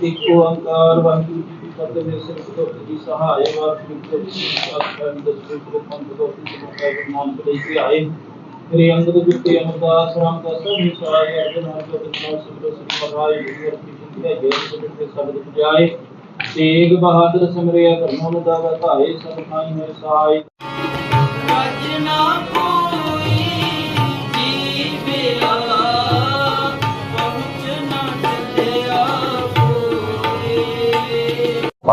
ਇੱਕ ਓੰਕਾਰ ਵਾਹਿਗੁਰੂ ਜੀ ਕੀ ਫਤਿਹ ਮੇਰੇ ਸਿਰ ਤੋਂ ਜੀ ਸਹਾਇ ਵਾਹਿਗੁਰੂ ਜੀ ਕੀ ਫਤਿਹ ਦਸਵੇਂ ਗੁਰੂ ਪੰਥ ਤੋਂ ਜੀ ਮੁਕਾਬਲ ਨਾਮ ਤੇ ਲਈ ਆਏ ਮੇਰੇ ਅੰਗਦ ਗੁਰਤੇ ਅਮਰਦਾਸ ਰਾਮਦਾਸ ਜੀ ਸਹਾਇ ਅਰਜਨ ਹਰਿ ਗੋਬਿੰਦ ਨਾਮ ਸਿਮਰੋ ਸਿਮਰ ਮਹਾਰਾਜ ਜੀ ਹਰਿ ਕੀ ਜਿੰਦਗੀ ਜੈ ਸੁਭਿਤ ਤੇ ਸ਼ਬਦ ਪੁਜਾਏ ਤੇਗ ਬਹਾਦਰ ਸਿਮਰਿਆ ਕਰਨੋ ਮਦਾਵਾ ਧਾਰੇ ਸਭ ਖਾਈ ਹੋਏ ਸਹਾਇ ਵਜਨਾ ਕੋਈ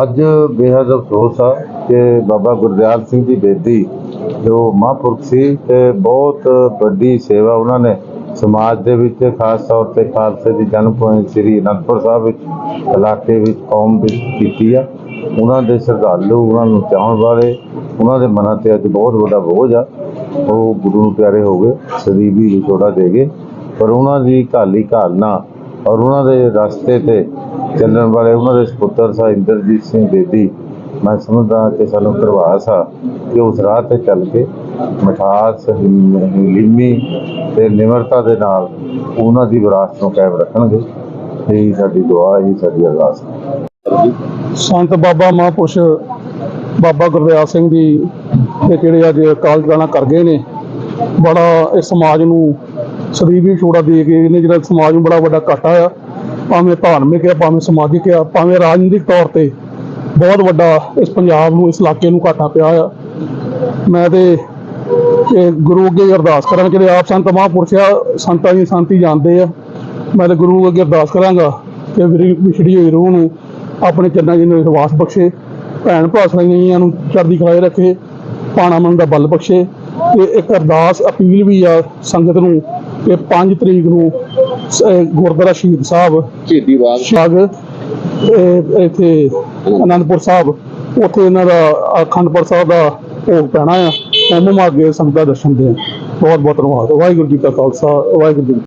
ਅੱਜ ਬੇहद ਅਫਸੋਸ ਆ ਕਿ ਬਾਬਾ ਗੁਰਦਿਆਲ ਸਿੰਘ ਦੀ ਬੇਦੀ, ਜੋ ਮਹਾਂਪੁਰਖ ਸੀ ਤੇ ਬਹੁਤ ਵੱਡੀ ਸੇਵਾ ਉਹਨਾਂ ਨੇ ਸਮਾਜ ਦੇ ਵਿੱਚ, ਖਾਸ ਤੌਰ ਤੇ ਖਾਲਸੇ ਦੀ ਜਨਮ ਭੂਮੀ ਸ੍ਰੀ ਅਨੰਦਪੁਰ ਸਾਹਿਬ ਵਿੱਚ, ਇਲਾਕੇ ਵਿੱਚ, ਕੌਮ ਵਿੱਚ ਕੀਤੀ ਆ। ਉਹਨਾਂ ਦੇ ਸ਼ਰਧਾਲੂ ਉਹਨਾਂ ਨੂੰ ਚਾਹਣ ਵਾਲੇ, ਉਹਨਾਂ ਦੇ ਮਨਾਂ ਤੇ ਅੱਜ ਬਹੁਤ ਵੱਡਾ ਬੋਝ ਆ। ਉਹ ਗੁਰੂ ਨੂੰ ਪਿਆਰੇ ਹੋ ਗਏ, ਸਦੀਵੀ ਵਿਛੋੜਾ ਦੇ ਗਏ। ਪਰ ਉਹਨਾਂ ਦੀ ਘਾਲੀ ਘਾਲਣਾ ਔਰ ਉਹਨਾਂ ਦੇ ਰਸਤੇ ਤੇ ਚੱਲਣ ਵਾਲੇ ਉਹਨਾਂ ਦੇ ਸੁਪੁੱਤਰ ਸਾ ਇੰਦਰਜੀਤ ਸਿੰਘ ਬੇਦੀ, ਮੈਂ ਸਮਝਦਾ ਕਿ ਸਾਨੂੰ ਪ੍ਰਵਾਸ ਆ ਕਿ ਉਸ ਰਾਹ ਤੇ ਚੱਲ ਕੇ ਮਠਾਸ ਲਿਮੀ ਤੇ ਨਿਮਰਤਾ ਦੇ ਨਾਲ ਉਹਨਾਂ ਦੀ ਵਿਰਾਸਤ ਨੂੰ ਕਾਇਮ ਰੱਖਣਗੇ। ਇਹ ਸਾਡੀ ਦੁਆ, ਇਹ ਸਾਡੀ ਅਰਦਾਸ। ਸੰਤ ਬਾਬਾ ਮਹਾਂਪੁਰਸ਼ ਬਾਬਾ ਗੁਰਦਿਆਲ ਸਿੰਘ ਜੀ ਦੇ ਜਿਹੜੇ ਅੱਜ ਕਾਲ ਗਾਣਾ ਕਰ ਗਏ ਨੇ, ਬੜਾ ਇਸ ਸਮਾਜ ਨੂੰ ਸਦੀਵੀ ਛੋੜਾ ਦੇ ਗਏ ਨੇ ਜਿਹੜਾ ਸਮਾਜ ਨੂੰ ਬੜਾ ਵੱਡਾ ਘਾਟਾ ਆ। ਭਾਵੇਂ ਧਾਰਮਿਕ ਆ ਭਾਵੇਂ ਸਮਾਜਿਕ ਆ ਭਾਵੇਂ ਰਾਜਨੀਤਿਕ ਤੌਰ ਤੇ ਬਹੁਤ ਵੱਡਾ ਇਸ ਪੰਜਾਬ ਨੂੰ, ਇਸ ਇਲਾਕੇ ਨੂੰ ਘਾਟਾ ਪਿਆ ਆ। ਮੈਂ ਤੇ ਇਹ ਗੁਰੂ ਅੱਗੇ ਅਰਦਾਸ ਕਰਾਂ ਜਿਹੜੇ ਆਪ ਸੰਤ ਮਹਾਂਪੁਰਸ਼ ਆ, ਸੰਤਾਂ ਦੀ ਸ਼ਾਂਤੀ ਜਾਣਦੇ ਆ, ਮੈਂ ਤੇ ਗੁਰੂ ਅੱਗੇ ਅਰਦਾਸ ਕਰਾਂਗਾ ਕਿ ਮੇਰੀ ਵਿਛੜੀ ਹੋਈ ਰੂਹ ਨੂੰ ਆਪਣੇ ਚਰਨਾਂ ਨੂੰ ਨਿਵਾਸ ਬਖਸ਼ੇ, ਭੈਣ ਭਰਾ ਸਾਈਆਂ ਨੂੰ ਚੜ੍ਹਦੀ ਕਲਾਏ ਰੱਖੇ, ਪਾਣਾ ਮਨ ਦਾ ਬਲ ਬਖਸ਼ੇ। ਤੇ ਇੱਕ ਅਰਦਾਸ ਅਪੀਲ ਵੀ ਆ ਸੰਗਤ ਨੂੰ ਕਿ 5 ਤਰੀਕ ਨੂੰ ਸ- ਗੁਰਦੁਆਰਾ ਸ਼ਹੀਦ ਸਾਹਿਬ ਸ਼ਹੀਦੀ ਬਾਗ। ਇਹ ਇੱਥੇ ਅਨੰਦਪੁਰ ਸਾਹਿਬ ਉੱਥੇ ਇਹਨਾਂ ਦਾ ਅਖੰਡਪੁਰ ਸਾਹਿਬ ਦਾ ਭੋਗ ਪੈਣਾ ਆ। ਉਹਨਾਂ ਮਾਗੇ ਸੰਗਤਾਂ ਦਰਸ਼ਨ ਦੇ ਬਹੁਤ ਬਹੁਤ ਧੰਨਵਾਦ। ਵਾਹਿਗੁਰੂ ਜੀ ਕਾ ਖਾਲਸਾ ਵਾਹਿਗੁਰੂ ਜੀ ਕੀ ਫਤਿਹ।